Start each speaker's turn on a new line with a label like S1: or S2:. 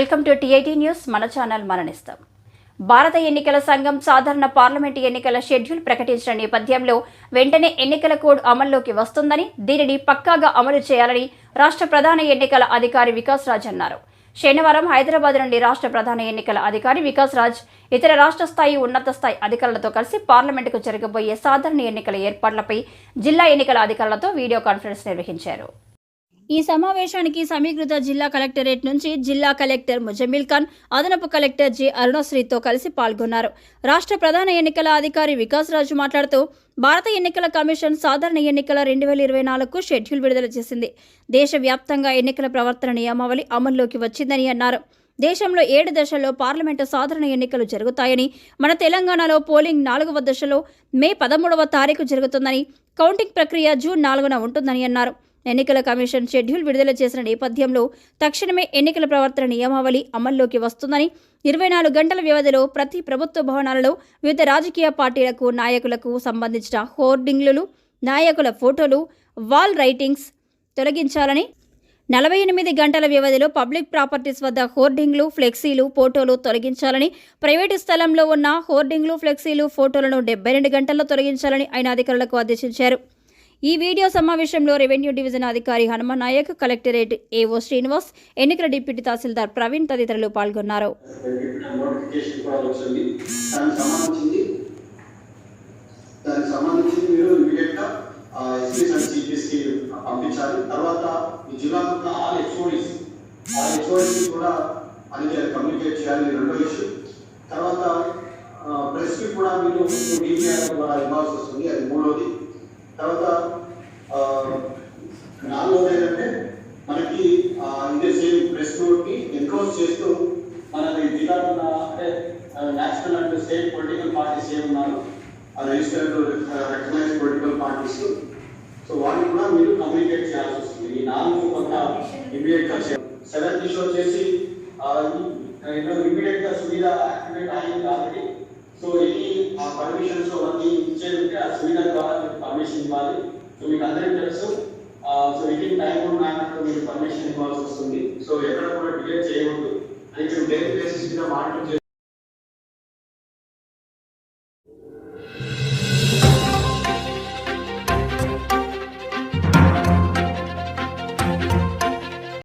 S1: Welcome to TIT news. మన channel మరణిస్తాం. భారత ఎన్నికల సంఘం సాధారణ పార్లమెంటు ఎన్నికల షెడ్యూల్ ప్రకటించిన నేపథ్యంలో వెంటనే ఎన్నికల కోడ్ అమల్లోకి వస్తుందని దీనిని పక్కాగా అమలు చేయాలని రాష్ట్ర ప్రధాన ఎన్నికల అధికారి వికాస్ రాజ్ అన్నారు. శనివారం హైదరాబాద్ నుండి రాష్ట్ర ప్రధాన ఎన్నికల అధికారి వికాస్ రాజ్ ఇతర రాష్ట్ర స్థాయి ఉన్నత స్థాయి అధికారులతో కలిసి పార్లమెంటుకు జరగబోయే సాధారణ ఎన్నికల ఏర్పాట్లపై జిల్లా ఎన్నికల అధికారులతో వీడియో కాన్ఫరెన్స్ నిర్వహించారు. ఈ సమావేశానికి సమీకృత జిల్లా కలెక్టరేట్ నుంచి జిల్లా కలెక్టర్ ముజమిల్ ఖాన్ అదనపు కలెక్టర్ జె అరుణశ్రీతో కలిసి పాల్గొన్నారు. రాష్ట్ర ప్రధాన ఎన్నికల అధికారి వికాస్ రాజు మాట్లాడుతూ భారత ఎన్నికల కమిషన్ సాధారణ ఎన్నికల రెండు వేల ఇరవై నాలుగుకు షెడ్యూల్ విడుదల చేసింది. దేశవ్యాప్తంగా ఎన్నికల ప్రవర్తన నియమావళి అమల్లోకి వచ్చిందని అన్నారు. దేశంలో ఏడు దశల్లో పార్లమెంటు సాధారణ ఎన్నికలు జరుగుతాయని మన తెలంగాణలో పోలింగ్ నాలుగవ దశలో మే పదమూడవ తారీఖు జరుగుతుందని కౌంటింగ్ ప్రక్రియ జూన్ నాలుగున ఉంటుందని అన్నారు. ఎన్నికల కమిషన్ షెడ్యూల్ విడుదల చేసిన నేపథ్యంలో తక్షణమే ఎన్నికల ప్రవర్తన నియమావళి అమల్లోకి వస్తుందని ఇరవై నాలుగు గంటల వ్యవధిలో ప్రతి ప్రభుత్వ భవనాలలో వివిధ రాజకీయ పార్టీలకు నాయకులకు సంబంధించిన హోర్డింగ్లు నాయకుల ఫోటోలు వాల్ రైటింగ్స్ తొలగించాలని నలభై ఎనిమిది గంటల వ్యవధిలో పబ్లిక్ ప్రాపర్టీస్ వద్ద హోర్డింగ్లు ఫ్లెక్సీలు ఫోటోలు తొలగించాలని ప్రైవేటు స్థలంలో ఉన్న హోర్డింగ్లు ఫ్లెక్సీలు ఫోటోలను డెబ్బై రెండు గంటల్లో తొలగించాలని ఆయన అధికారులకు ఆదేశించారు. ఈ వీడియో సమావేశంలో రెవెన్యూ డివిజన్ అధికారి హనుమ నాయక్ కలెక్టరేట్ ఏఓ శ్రీనివాస్ ఎన్నికల డిప్యూటీ తహసీల్దార్ ప్రవీణ్ తదితరులు పాల్గొన్నారు.
S2: దానికి సంబంధించి మీరు ఇమీడియట్గా ఎస్పీస్ అండ్ సిపిఎస్కి పంపించాలి. తర్వాత ఈ జిల్లాలో ఉన్న ఆల్ హెచ్ఓడిస్ ఆ హెచ్ఓడిస్ కూడా కమ్యూనికేట్ చేయాలి రెండో ఇష్యూ తర్వాత ప్రెస్కి కూడా మీరు మీడియా కూడా ఇవ్వాల్సి వస్తుంది. అది మూడోది. తర్వాత ఆ, నాలుగోది ఏంటంటే మనకి ఇదే సేమ్ ప్రెస్ నోట్ని ఎన్క్రోజ్ చేస్తూ మన జిల్లాలో ఉన్న అంటే national and state political parties ఏమున్నారు ఆ registered recognised political parties so వాటిని కూడా మీరు కమ్యూనికేట్ చేయాల్సి వస్తుంది. ఈ నాలుగు కొంత ఇమీడియట్గా సెవెంత్ ఇష్యూ వచ్చేసి ఇమీడియట్గా సువిధ యాక్టివేట్ అయింది కాబట్టి సో ఎనీ ఆ పర్మిషన్స్ అవన్నీ ఇచ్చేది ఉంటే ఆ సువిధ ద్వారా మీకు పర్మిషన్ ఇవ్వాలి. సో మీకు అందరికీ తెలుసు. సో వితిన్ టైం మేనర్ మీకు పర్మిషన్ ఇవ్వాల్సి వస్తుంది. సో ఎక్కడ కూడా డిలే చేయవద్దు. అని మేము డైలీ బేసిస్ మీద మానిటర్